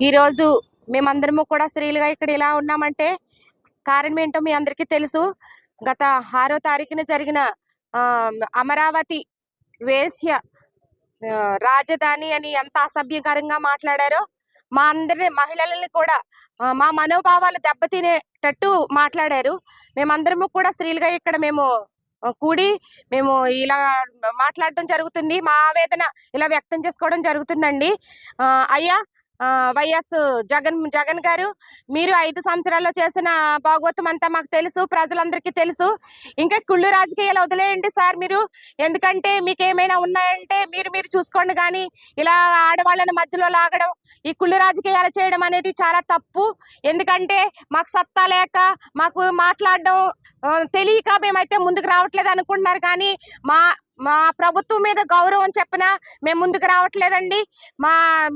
ఈరోజు మేమందరము కూడా స్త్రీలుగా ఇక్కడ ఇలా ఉన్నామంటే కారణం ఏంటో మీ అందరికీ తెలుసు. గత ఆరో తారీఖున జరిగిన ఆ, అమరావతి వేశ్య రాజధాని అని ఎంత అసభ్యకరంగా మాట్లాడారో మా అందరి మహిళలని కూడా మా మనోభావాలు దెబ్బతినేటట్టు మాట్లాడారు. మేమందరము కూడా స్త్రీలుగా ఇక్కడ మేము కూడి మేము ఇలా మాట్లాడడం జరుగుతుంది. మా ఆవేదన ఇలా వ్యక్తం చేసుకోవడం జరుగుతుందండి. ఆ, అయ్యా వైఎస్ జగన్ జగన్ గారు మీరు ఐదు సంవత్సరాల్లో చేసిన భాగవతం అంతా మాకు తెలుసు ప్రజలందరికీ తెలుసు. ఇంకా కుళ్ళు రాజకీయాలు వదిలేయండి సార్ మీరు. ఎందుకంటే మీకు ఏమైనా ఉన్నాయంటే మీరు మీరు చూసుకోండి కానీ ఇలా ఆడవాళ్ళని మధ్యలో లాగడం ఈ కుళ్ళు రాజకీయాలు చేయడం అనేది చాలా తప్పు. ఎందుకంటే మాకు సత్తా లేక మాకు మాట్లాడడం తెలియక మేమైతే ముందుకు రావట్లేదు అనుకుంటున్నారు కానీ మా మా ప్రభుత్వం మీద గౌరవం చెప్పిన మేము ముందుకు రావట్లేదండి. మా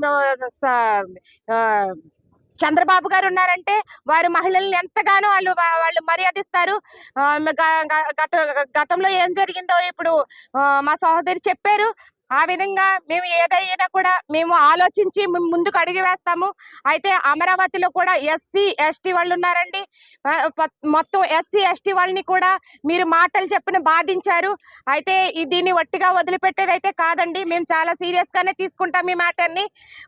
స- ఆ, చంద్రబాబు గారు ఉన్నారంటే వారు మహిళల్ని ఎంతగానో వాళ్ళు వాళ్ళు మర్యాదిస్తారు. గత గతంలో ఏం జరిగిందో ఇప్పుడు మా సహోదరి చెప్పారు. ఆ విధంగా మేము ఏదైనా కూడా మేము ఆలోచించి ముందుకు అడిగి వేస్తాము. అయితే అమరావతిలో కూడా ఎస్సీ ఎస్టీ వాళ్ళు ఉన్నారండి. మొత్తం ఎస్సీ ఎస్టీ వాళ్ళని కూడా మీరు మాటలు చెప్పిన బాధించారు. అయితే దీన్ని ఒట్టిగా వదిలిపెట్టేది అయితే కాదండి. మేము చాలా సీరియస్ గానే తీసుకుంటాం ఈ మ్యాటర్ని.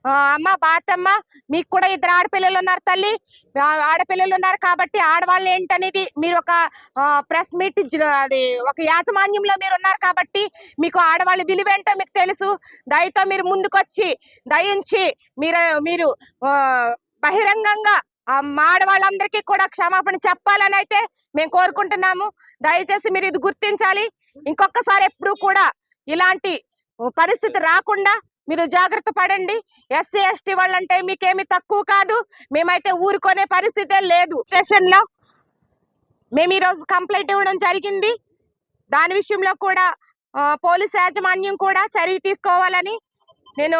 అమ్మ భారతమ్మ మీకు కూడా ఇద్దరు ఆడపిల్లలు ఉన్నారు తల్లి. ఆడపిల్లలు ఉన్నారు కాబట్టి ఆడవాళ్ళు ఏంటనేది మీరు ఒక ప్రెస్ మీట్ అది ఒక యాజమాన్యంలో మీరు ఉన్నారు కాబట్టి మీకు ఆడవాళ్ళు విలువ మీకు తెలుసు. దయతో మీరు ముందుకొచ్చి దయించి మీరు మీరు బహిరంగంగా ఆ ఆడవాళ్ళందరికీ కూడా క్షమాపణ చెప్పాలని అయితే మేము కోరుకుంటున్నాము. దయచేసి మీరు ఇది గుర్తించాలి. ఇంకొకసారి ఎప్పుడు కూడా ఇలాంటి పరిస్థితి రాకుండా మీరు జాగ్రత్త పడండి. ఎస్సీ ఎస్టీ వాళ్ళంటే మీకేమి తక్కువ కాదు. మేమైతే ఊరుకునే పరిస్థితే లేదు. స్టేషన్లో మేము ఈరోజు కంప్లైంట్ ఇవ్వడం జరిగింది. దాని విషయంలో కూడా పోలీస్ యాజమాన్యం కూడా చర్య తీసుకోవాలని నేను